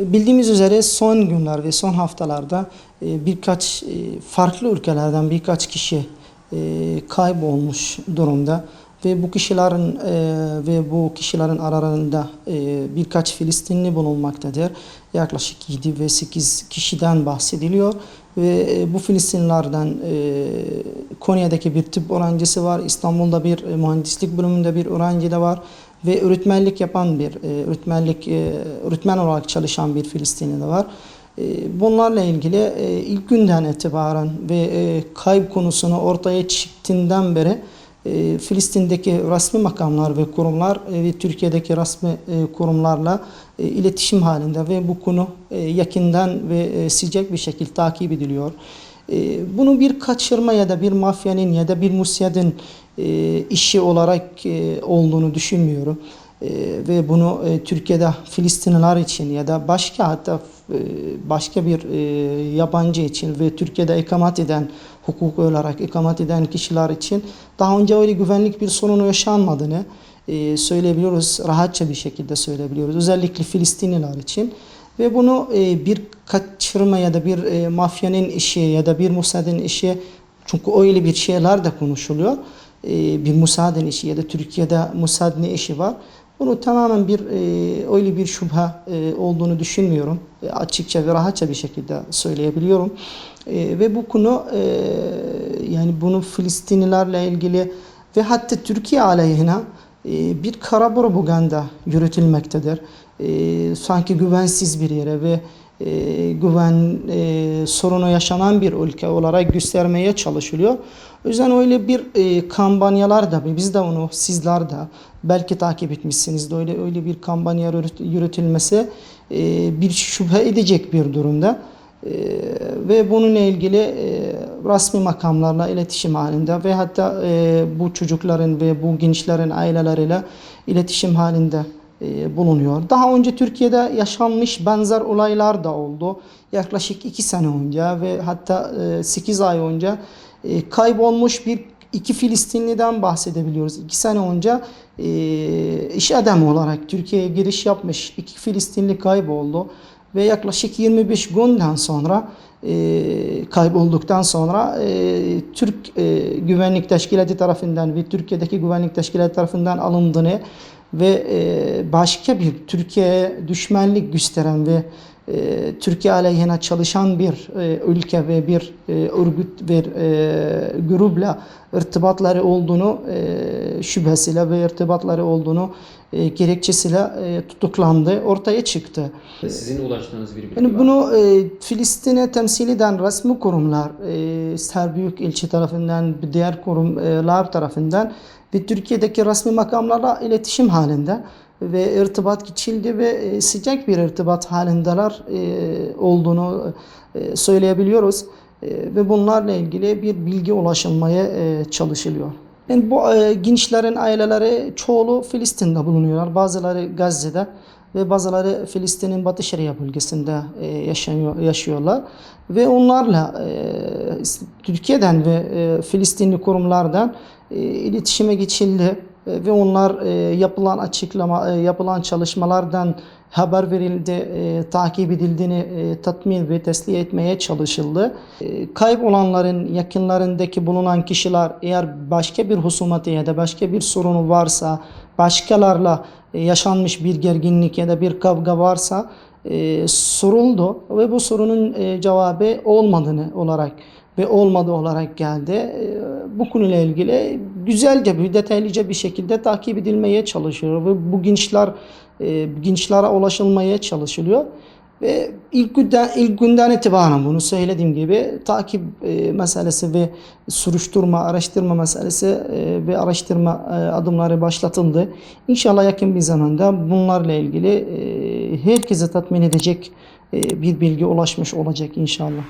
bildiğimiz üzere son günler ve son haftalarda e, birkaç e, farklı ülkelerden birkaç kişi e, kaybolmuş durumda ve bu kişilerin ve bu kişilerin aralarında birkaç Filistinli bulunmaktadır. Yaklaşık 7 ve 8 kişiden bahsediliyor ve bu Filistinlilerden e, Konya'daki bir tıp öğrencisi var, İstanbul'da bir mühendislik bölümünde bir öğrenci de var ve öğretmenlik yapan bir e, öğretmenlik e, öğretmen olarak çalışan bir Filistinli de var. E, Bunlarla ilgili e, ilk günden itibaren ve e, kayıp konusunu ortaya çıktığından beri e, Filistin'deki resmi makamlar ve kurumlar e, ve Türkiye'deki resmi e, kurumlarla e, iletişim halinde ve bu konu e, yakından ve e, sıcak bir şekilde takip ediliyor. E, Bunu bir kaçırma ya da bir mafyanın ya da bir musyadın e, işi olarak e, olduğunu düşünmüyorum. E, ve bunu Türkiye'de Filistinliler için ya da başka hatta başka bir yabancı için ve Türkiye'de ikamet eden hukuk olarak ikamet eden kişiler için daha önce öyle güvenlik bir sorunu yaşanmadığını söyleyebiliyoruz. Rahatça bir şekilde söyleyebiliyoruz. Özellikle Filistinliler için. Ve bunu e, bir kaçırma ya da bir e, mafyanın işi ya da bir Mossad'ın işi çünkü öyle bir şeyler de konuşuluyor. E, bir Mossad'ın işi ya da Türkiye'de Mossad ne işi var? Bunu tamamen bir e, öyle bir şüphe e, olduğunu düşünmüyorum. E, açıkça ve rahatça bir şekilde söyleyebiliyorum. E, ve bu konu e, yani bunu Filistinlilerle ilgili ve hatta Türkiye aleyhine bir kara propaganda yürütülmektedir. E, sanki güvensiz bir yere ve e, güven e, sorunu yaşanan bir ülke olarak göstermeye çalışılıyor. O yüzden öyle bir e, kampanyalar da biz de onu sizler de belki takip etmişsiniz de öyle öyle bir kampanya yürüt- yürütülmesi bir şüphe edecek bir durumda. Ve bununla ilgili resmi makamlarla iletişim halinde ve hatta e, bu çocukların ve bu gençlerin aileleriyle iletişim halinde e, bulunuyor. Daha önce Türkiye'de yaşanmış benzer olaylar da oldu. Yaklaşık iki sene önce ve hatta e, 8 ay önce e, kaybolmuş bir iki Filistinliden bahsedebiliyoruz. İki sene önce e, iş adamı olarak Türkiye'ye giriş yapmış iki Filistinli kayboldu ve yaklaşık 25 günden sonra e, kaybolduktan sonra e, Türk e, Güvenlik Teşkilatı tarafından ve Türkiye'deki Güvenlik Teşkilatı tarafından alındığını ve e, başka bir Türkiye'ye düşmanlık gösteren ve e, Türkiye aleyhine çalışan bir e, ülke ve bir e, örgüt ve e, grupla irtibatları olduğunu e, şüphesiyle ve irtibatları olduğunu e, gerekçesiyle e, tutuklandı, ortaya çıktı. Sizin ulaştığınız bir bilgi Yani var. bunu e, Filistin'e temsil eden resmi kurumlar, e, ister büyük ilçe tarafından, diğer kurumlar tarafından ve Türkiye'deki resmi makamlarla iletişim halinde ve irtibat geçildi ve e, sıcak bir irtibat halindeler e, olduğunu e, söyleyebiliyoruz. Ve bunlarla ilgili bir bilgi ulaşılmaya çalışılıyor. Yani bu e, gençlerin aileleri çoğulu Filistin'de bulunuyorlar. Bazıları Gazze'de ve bazıları Filistin'in Batı Şeria bölgesinde e, yaşanıyor, yaşıyorlar. Ve onlarla e, Türkiye'den ve e, Filistinli kurumlardan e, iletişime geçildi ve onlar e, yapılan açıklama, e, yapılan çalışmalardan haber verildi, e, takip edildiğini e, tatmin ve tesliye etmeye çalışıldı. E, kaybolanların yakınlarındaki bulunan kişiler eğer başka bir husumeti ya da başka bir sorunu varsa, başkalarla e, yaşanmış bir gerginlik ya da bir kavga varsa e, soruldu ve bu sorunun e, cevabı olmadığını olarak ve olmadı olarak geldi. E, Bu konuyla ilgili güzelce bir detaylıca bir şekilde takip edilmeye çalışıyor ve bu gençler e, gençlere ulaşılmaya çalışılıyor. Ve ilk günden, ilk günden itibaren bunu söylediğim gibi takip e, meselesi ve soruşturma, araştırma meselesi e, ve araştırma e, adımları başlatıldı. İnşallah yakın bir zamanda bunlarla ilgili e, herkese tatmin edecek e, bir bilgi ulaşmış olacak inşallah.